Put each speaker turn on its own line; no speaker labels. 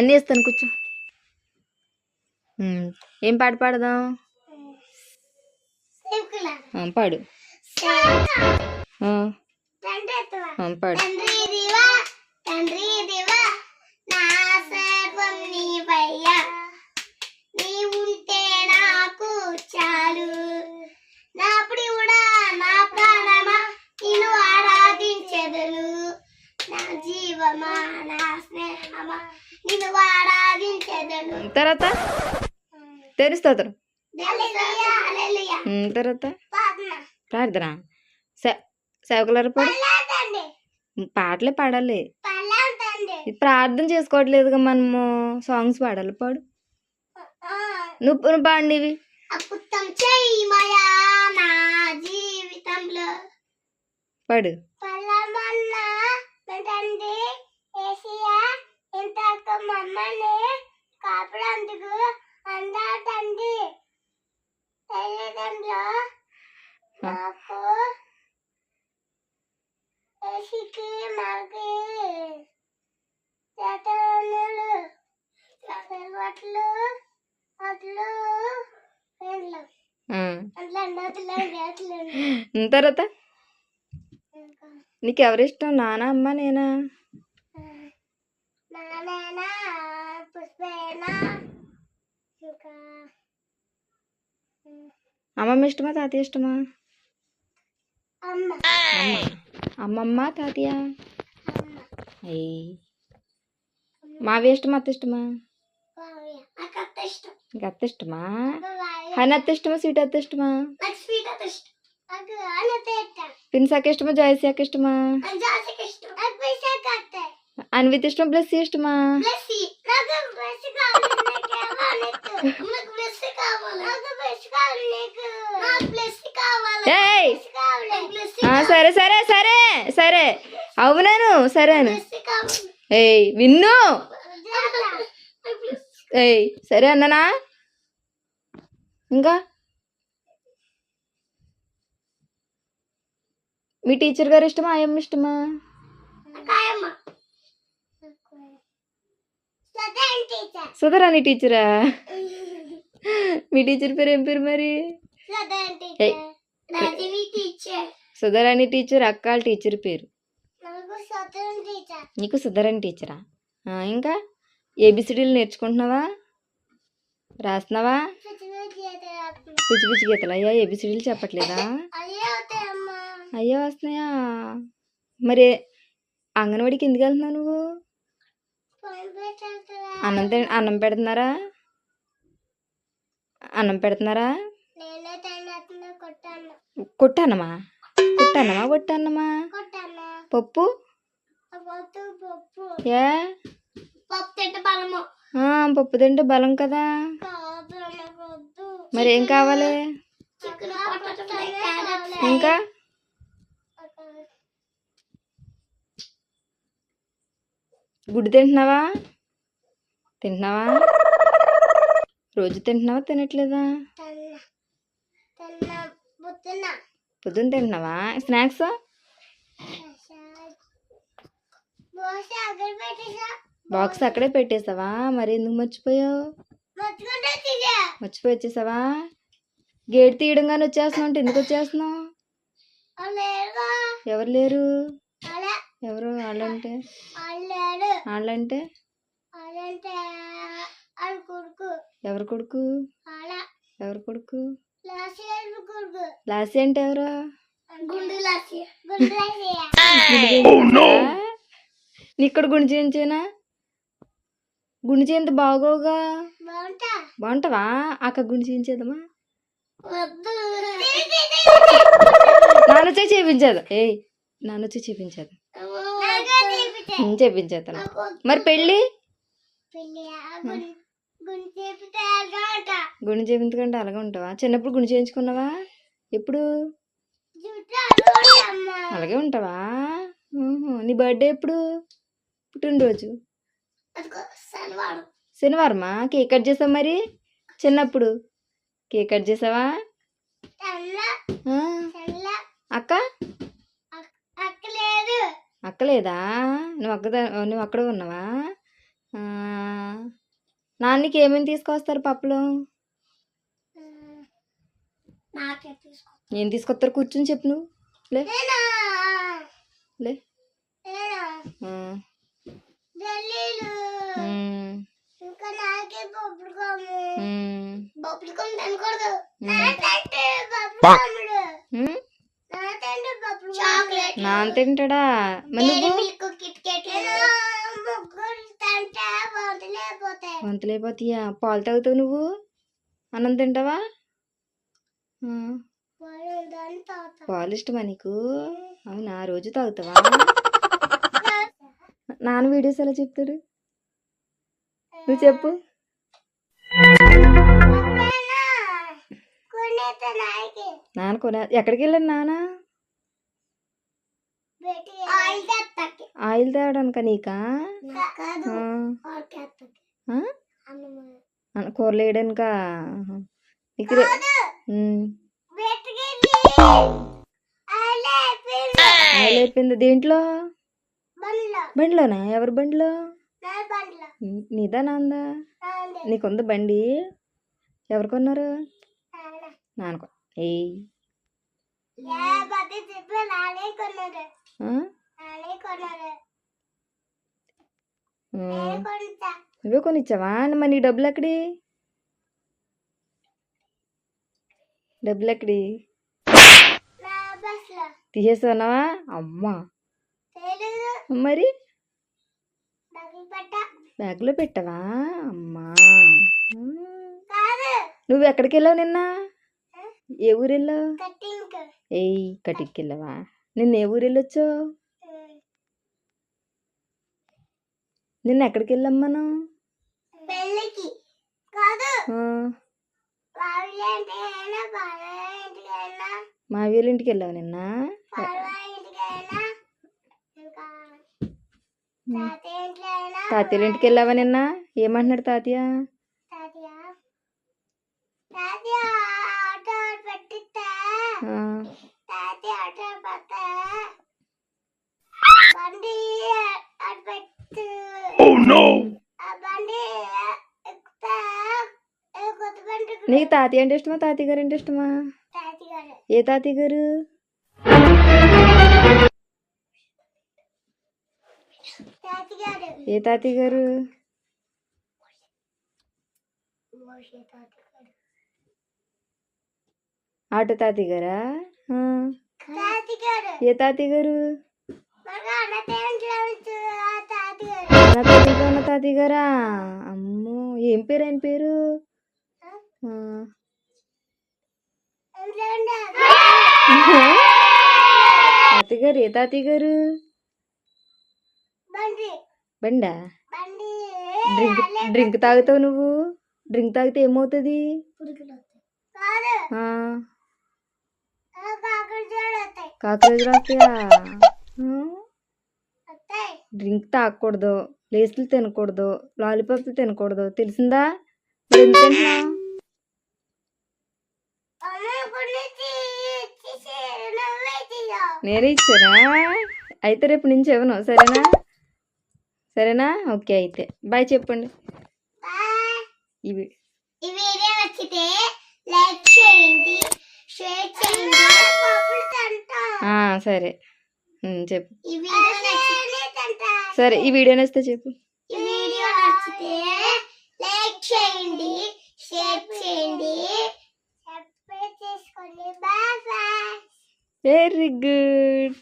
అన్నీ వేస్తాను కూర్చో. ఏం పాట పాడదాం? పాడు. పాడు.
తండ్రి దివా తండ్రి దివా నా సర్వం నీవయ్యా నీవుంటే నాకు చాలు నా ప్రియుడా నా ప్రాణమా నిన్ను ఆరాధించెదను నా జీవమా నా స్నేహమా నిన్ను ఆరాధించెదను
తర్వాత?
హల్లెలూయా
తర్వాత?
ప్రార్థన
సేవకులారు పాడు. పాటలే పాడాలి. ప్రార్థన చేసుకోవట్లేదుగా మనము. సాంగ్స్ పాడాలి పాడు. నువ్వు నువ్వు
జీవితంలో?
పాడు.
ఏసియా ఇంతక మమ్మల్ని కాపడందుకు అందా తండ్రి తల్లిదండ్రులు నాకు ఏసికి మాకి చేతనులు అట్లు అట్లు
తర్వాత? నీకు ఎవరిష్టం నానా అమ్మ నేనా?
ఇంకా
అమ్మమ్మ ఇష్టమా తాతయ్య ఇష్టమా?
అమ్మ.
అమ్మ అమ్మమ్మ తాతయ్య? అయ్యి. మావి ఇష్టమా అత్త ఇష్టమా?
అత్త
ఇష్టమా? హని అత్త ఇష్టమా స్వీట్ అత్త ఇష్టమా?
నాకు స్వీట్ అత్త ఇష్టం. నాకు అన్నత ఇష్టం.
పిన్సాక ఇష్టమా
జాసికి ఇష్టం
అన్విత్ ఇష్టమా సరే సరే సరే సరే అవునాను సరేను ఏయ్ విన్ను ఏయ్ సరే అన్ననా ఇంకా మీ టీచర్ గారు ఇష్టమా ఆయమ్మ ఇష్టమా
సదన్ టీచర్
మీ టీచర్ పేరు ఏం పేరు మరి? ఏయ్.
టీచర్
అక్క టీచర్ పేరు.
నాకు సదన్ టీచర్
ఇంకా? ఏబిసిడీలు నేర్చుకుంటున్నావా? రాస్తున్నావా? పిచ్చి పిచ్చి గీతలు అయ్యా ఏబిసిడీలు చెప్పట్లేదా?
అయ్యే
వస్తున్నాయా? మరి అంగన్వాడికి ఎందుకు వెళ్తున్నావు నువ్వు? అన్నం అన్నం పెడుతున్నారా? అన్నం పెడుతున్నారా? కొట్టానమ్మా కొట్టానమ్మా కొట్టానమ్మా
కొట్టాను
పప్పు? ఏ?
పప్పు తింటే
బలం కదా. మరి ఏం కావాలి? ఇంకా? గుడ్డు తింటున్నావా? తింటున్నావా? రోజు తింటున్నావా? తినట్లేదా? పొద్దున్న. తింటున్నావా? స్నాక్స్? బాక్స్ అక్కడే పెట్టేసావా? మరి ఎందుకు మర్చిపోయావు? మర్చిపోయి వచ్చేసావా? గేట్ తీయడంగానే వచ్చేస్తున్నావు అంటే ఎందుకు వచ్చేస్తున్నావు? ఎవరు లేరు? ఎవరు? వాళ్ళంటే వాళ్ళంటే ఎవరు కొడుకు? ఎవరు కొడుకు?
లాసి
అంటే ఎవరు?
గుండు లాసి గుండు
చేయించేనా? గుండు చేయంత బాగోగా
బాగుంటా?
బాగుంటావా? అక్క గుండు చేయించేదమ్మా
వద్దు.
నాన్న వచ్చే చేయించేది ఏయ్ నాన్న వచ్చి చేయించేది చేయించేస్తాను మరి పెళ్ళి?
గుండు
చేయించుకుంటే అలాగే ఉంటావా చిన్నప్పుడు గుండు చేయించుకున్నావా ఎప్పుడు అలాగే ఉంటావా. నీ బర్త్డే ఎప్పుడు పుట్టినరోజు శనివారమా కేక్ కట్ చేసావు మరి చిన్నప్పుడు కేక్ కట్ చేసావా అక్క
అక్క లేదు
నువ్వు అక్క నువ్వు అక్కడ ఉన్నావా నాన్నకి ఏమేమి తీసుకొస్తారు పప్పులు? ఏం తీసుకొస్తారు కూర్చుని చెప్పు నువ్వు. లే. లే. తింటాడా మరి నువ్వు? వంతులైపోతాయా పాలు తాగుతావు నువ్వు? అన్నం తింటావా? పాలు ఇష్టమా నీకు? అవునా? రోజు తాగుతావా? నాన్న వీడియోస్ ఎలా చెప్తాడు? నువ్వు చెప్పు. నాన్న కొన ఎక్కడికి వెళ్ళాడు నాన్న?
బేటి ఆయిల్
తేవడానికా నీకా? కూరలు వేయడానికా. నీకు
ఆయిల్ అయిపోయింది.
దేంట్లో?
బండ్లో.
బండిలోనా? ఎవరి బండిలో? నీదా నాందా? నీకుంది బండి? ఎవరు కొన్నారు?
నాన్న ఏ
నువ్వే కొనిచ్చావా? మరి నీ డబ్బులు ఎక్కడి డబ్బులు ఎక్కడి తీసేస్తున్నావా అమ్మా. మరి? బ్యాగ్లో పెట్టవా? అమ్మా. నువ్వు ఎక్కడికి వెళ్ళావు నిన్న ఏ ఊరు వెళ్ళావు ఏయ్ కటిక్కి వెళ్ళావా నిన్న ఏ ఊరు వెళ్ళొచ్చావు నిన్న ఎక్కడికి వెళ్ళాం మనం మా వీళ్ళ ఇంటికి వెళ్ళావు నిన్న?
తాతయ్య
ఇంటికి వెళ్ళావా నిన్న? ఏమంటున్నాడు తాతయ్య
తాతయ్య ఆటో పెట్టిస్తే
ఆ,
తాతయ్య ఆటో పెడితే బండి అటు పెట్టు బండి
నీకు తాతయ్య అంటే ఇష్టమా తాతయ్య గారు అంటే ఇష్టమా? ఏ తాతయ్య గారు? ఏ తాతయ్య గారు? ఆటో తాతయ్య గారు? ఏ తాతయ్య గారు?
బాగా అన్నతేంట్లో ఆ తాతయ్య గారు
నా తాతయ్య గారు ఉన్న అమ్మో ఏం పేరు ఆయన పేరు? ఆ,
ఎందుకంటే
తాతయ్య గారు ఏ తాతయ్య గారు?
బండి.
డ్రింక్ డ్రింక్ తాగుతావు నువ్వు? డ్రింక్ తాగితే ఏమవుతుంది? కాకరోజులు వస్తాయి. డ్రింక్ తాగకూడదు లేసులు తినకూడదు లాలీపాప్లు తినకూడదు. తెలిసిందా? నేనే ఇచ్చానా? అయితే రేపు నుంచి ఇవ్వను సరేనా? సరేనా? ఓకే అయితే. బాయ్ చెప్పండి. ఇవి.
ఈ వీడియో నచ్చితే లైక్ చేయండి షేర్ చేయండి
సరే చెప్పు.
ఈ వీడియో
సరే ఈ వీడియో నచ్చితే చెప్పు.
ఈ వీడియో నచ్చితే లైక్ చేయండి షేర్ చేయండి. సబ్స్క్రైబ్ చేసుకోండి. Bye bye.
Very good